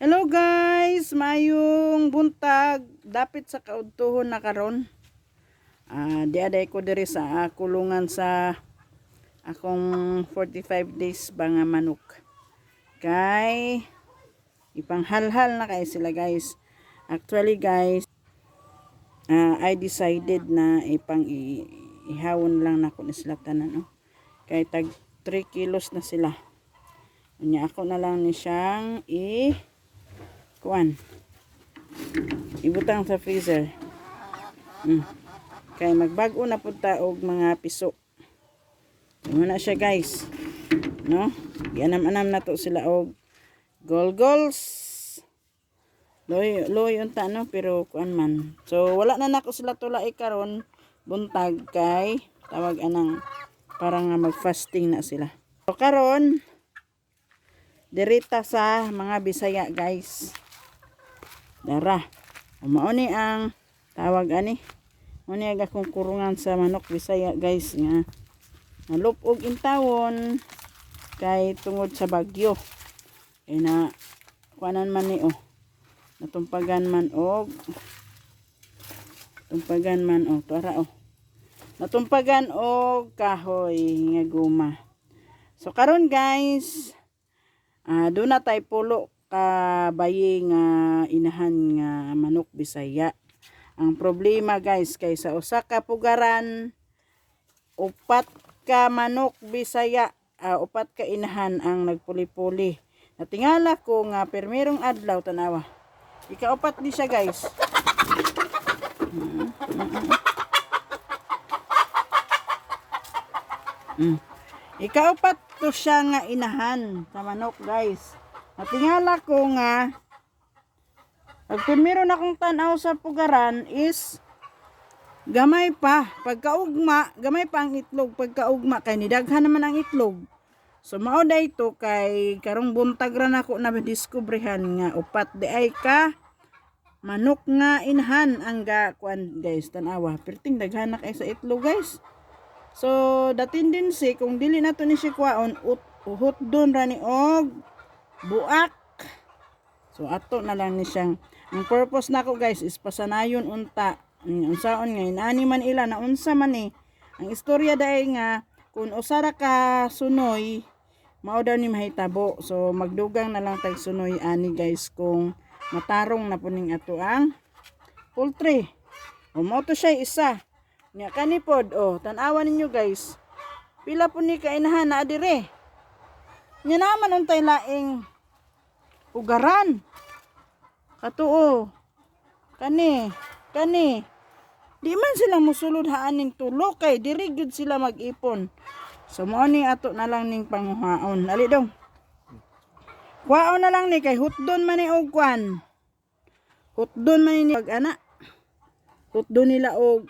Hello guys, mayong buntag dapit sa kaudtuhon na karon. Ah, diaday ko diri sa ah, kulungan sa akong 45 days ba nga manok. Kay ipanghalhal na kay sila guys. Actually guys, ah, I decided na ipang ihawon lang na ko ni sila tanan no. Kay tag 3 kilos na sila. Unya ako na lang ni siyang i kuan. Ibutang sa freezer. Mm. Kay magbago na pud ta og mga piso. Imo na siya guys. No? Gianam-anam na to sila og golgols. Loy loy unta no pero kuan man. So wala na nako sila tulay karon buntag kay tawag anang parang nga mag-fasting na sila. So karon dirita sa mga Bisaya guys. Dara. Mao ni ang tawag ani. Mao ni ang akong kurungan sa manok Bisaya guys nga nalupog intawon kay tungod sa bagyo. Eh na kuanan man ni oh. Natumpagan man og tumpagan man oh tara oh. Natumpagan og kahoy nga guma. So karon guys, Ah, doon na tay pulo ka bayi nga inahan nga manok Bisaya. Ang problema guys kay sa usa ka pugaran upat ka manok Bisaya, ah, upat ka inahan ang nagpuli-puli. Natingala ko nga permerong adlaw tanawa. Ikaupat ni siya guys. Mm, mm, mm. Mm. Ikaupat to siya nga inahan sa manok guys. Natingala ko nga pag primero na kong tanaw sa pugaran is gamay pa. Pagkaugma, gamay pa ang itlog. Pagkaugma, kay nidaghan naman ang itlog. So mao day to kay karong buntag ra nako na diskubrehan nga upat di ay ka manok nga inahan ang ga kuan guys tanawa. Perting daghan na kay sa itlog guys. So, the tendency, kung dili na to ni si kwaon, ut, uhot doon ra ni og buak. So, ato na lang ni siyang, ang purpose nako guys, is pasanayon unta. Unsaon nga, inani man ila, na unsa man ni. Ang istorya dahil nga, kung usara ka sunoy, mao daw ni mahitabo. So, magdugang na lang tag sunoy ani guys, kung matarong na po ning ato ang poultry. O, mo to siya isa. Nya kanipod oh, tan-awa ninyo guys. Pila po ni kainahan na adire. Nya naman untay laing ugaran. Katuo. Kani, kani. Di man sila musulod haaning tulo kay diri gyud sila mag-ipon. So mo ni ato na lang ning panguhaon. Ali dong. Kuhaon na lang ni kay hutdon man ni og kwan. Hutdon man ni pag ana. Hutdon nila og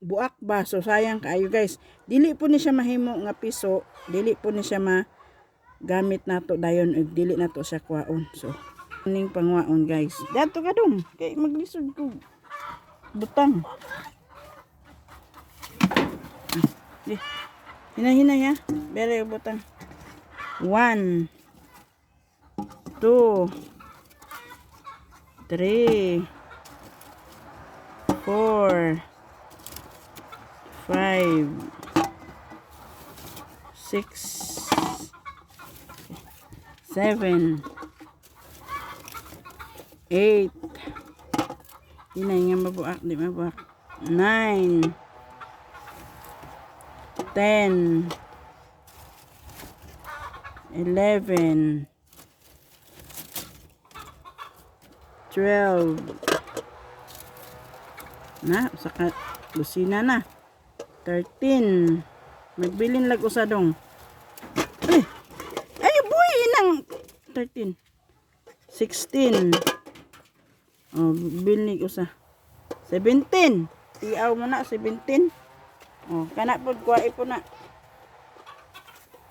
buak ba so sayang kaayo guys dili po ni siya mahimo nga piso dili po ni siya ma gamit nato dayon ug dili nato siya kwaon. So ning pangwaon guys. Dato ka dong kay maglisod ko butang. Ah, hina hina ya bere butang. One two three four five, six, seven, eight, di na nga mabuak, di mabuak, nine, ten, eleven, twelve, na, saka, lusina na. 13. Magbilin lag usadong. Ay! Ay, boy! Inang 13. 16. Oh, bilnig usa. 17. Tiaw mo na, 17. Oh, kana po, kuha po na.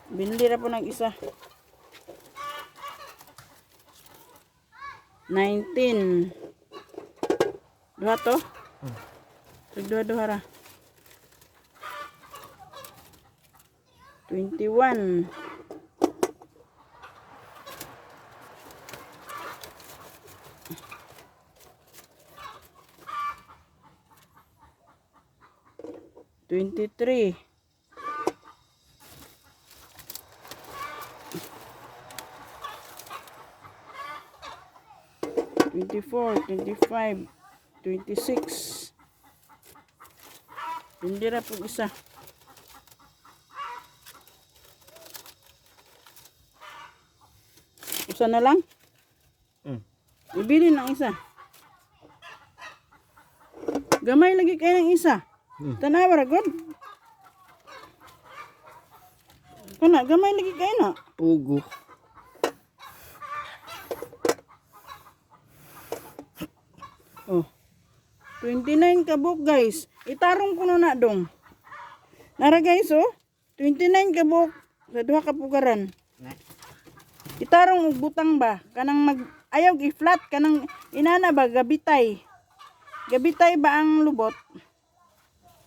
Binli ra po ng isa. 19. Duha to? Tagduha-duha ra. 21 23. Twenty-four, twenty-five, twenty-six. Hindi ra po isa. Isa na lang? Mm. Ibili ng isa. Gamay lagi kayo ng isa. Tanawa ra god. Kana gamay lagi kayo na. Ugo. Oh. 29 kabuk guys. Itarong ko na dong. Nara guys oh. 29 kabuk sa duha ka pugaran. Itarong og butang ba kanang mag ayaw gi-flat kanang inana ba gabitay. Gabitay ba ang lubot?